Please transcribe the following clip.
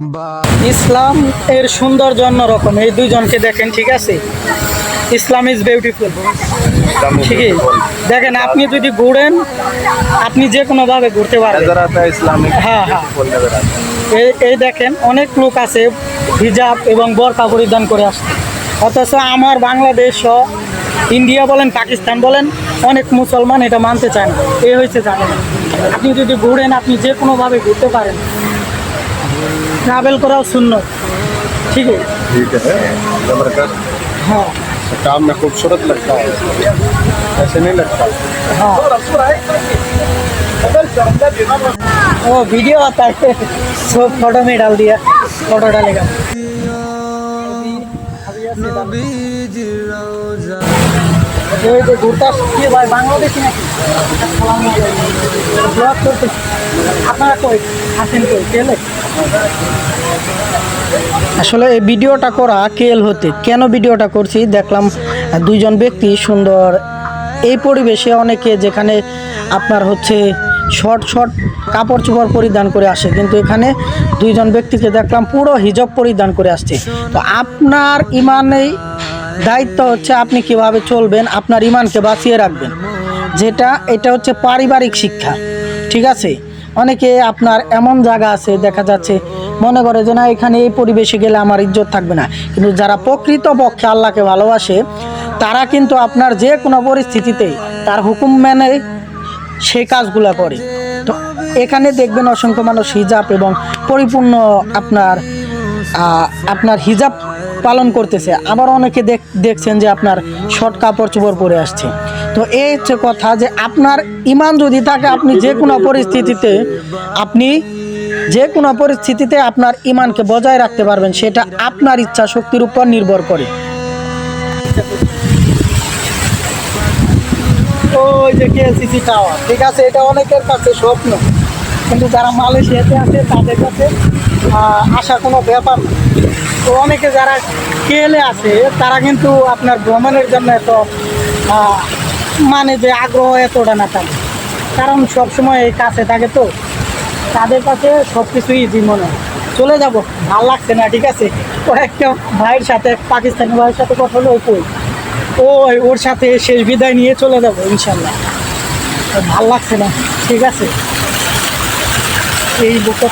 বা ইসলাম এর সুন্দর জন্য রকম এই দুইজনকে দেখেন ঠিক আছে? ইসলাম ইজ বিউটিফুল ঠিকই? দেখেন আপনি যদি ঘুরেন আপনি যে কোনো ভাবে ঘুরতে পারেন হ্যাঁ হ্যাঁ। এই এই দেখেন অনেক লোক আছে হিজাব এবং বরকা পরিধান করে আসে। অথচ আমার বাংলাদেশ ইন্ডিয়া বলেন পাকিস্তান বলেন অনেক মুসলমান এটা মানতে চায় না। এ হয়েছে জানেন। আপনি যদি ঘুরেন আপনি যে কোনোভাবে ঘুরতে পারেন ट्रैवल कराओ सुनो ठीक है ठीक है। ज़बरदस्त हाँ। अच्छा, काम में खूबसूरत लगता है। ऐसे नहीं लगता। हाँ। ओ वीडियो आता है। सो फ़ोटो में डाल दिया। फ़ोटो डालेगा। আসলে এই ভিডিওটা করা কেল হতে। কেন ভিডিওটা করছি? দেখলাম দুইজন ব্যক্তি সুন্দর। এই পরিবেশে অনেকে যেখানে আপনার হচ্ছে শর্ট শর্ট কাপড় চোপড় পরিধান করে আসে, কিন্তু এখানে দুইজন ব্যক্তিকে দেখলাম পুরো হিজব পরিধান করে আসছে। তো আপনার ইমানেই দায়িত্ব হচ্ছে আপনি কীভাবে চলবেন, আপনার ইমানকে বাঁচিয়ে রাখবেন। যেটা, এটা হচ্ছে পারিবারিক শিক্ষা, ঠিক আছে? অনেকে আপনার এমন জায়গা আছে, দেখা যাচ্ছে, মনে করে যে না, এখানে এই পরিবেশে গেলে আমার ইজ্জত থাকবে না। কিন্তু যারা প্রকৃত পক্ষে আল্লাহকে ভালোবাসে, তারা কিন্তু আপনার যে কোনো পরিস্থিতিতে তার হুকুম মেনে সেই কাজগুলো করে। তো এখানে দেখবেন অসংখ্য মানুষ হিজাব এবং পরিপূর্ণ আপনার আপনার হিজাব পালন করতেছে। আবার অনেকে দেখ দেখছেন যে আপনার শর্ট কাপড় চোপড় পরে আসছে। তো এই হচ্ছে কথা যে আপনার ইমান যদি থাকে, আপনি যে কোনো পরিস্থিতিতে আপনি যে কোনো পরিস্থিতিতে আপনার ইমানকে বজায় রাখতে পারবেন, সেটা আপনার ইচ্ছা শক্তির উপর নির্ভর করে। ওই যে কেএলসিসি টাওয়ার। ঠিক আছে, এটা অনেকের কাছে স্বপ্ন। কিন্তু যারা মালয়েশিয়াতে আছে, তাদের কাছে আসা কোনো ব্যাপার না। তো অনেকে যারা কেএলে আছে, তারা কিন্তু আপনার ভ্রমণের জন্য এত মানে যে আগ্রহ এতটা না থাকে কারণ সবসময় এই কাছে থাকে তো। তাদের কাছে সব কিছুই ইজি মনে হয়। চলে যাব। ভালো লাগছে না, ঠিক আছে? ওর একটা ভাইয়ের সাথে পাকিস্তানি ভাইয়ের সাথে কথা হলো, ওই ওই ওর সাথে শেষ বিদায় নিয়ে চলে যাব, ইনশাল্লাহ। ভালো লাগছে না, ঠিক আছে? এই বুকটা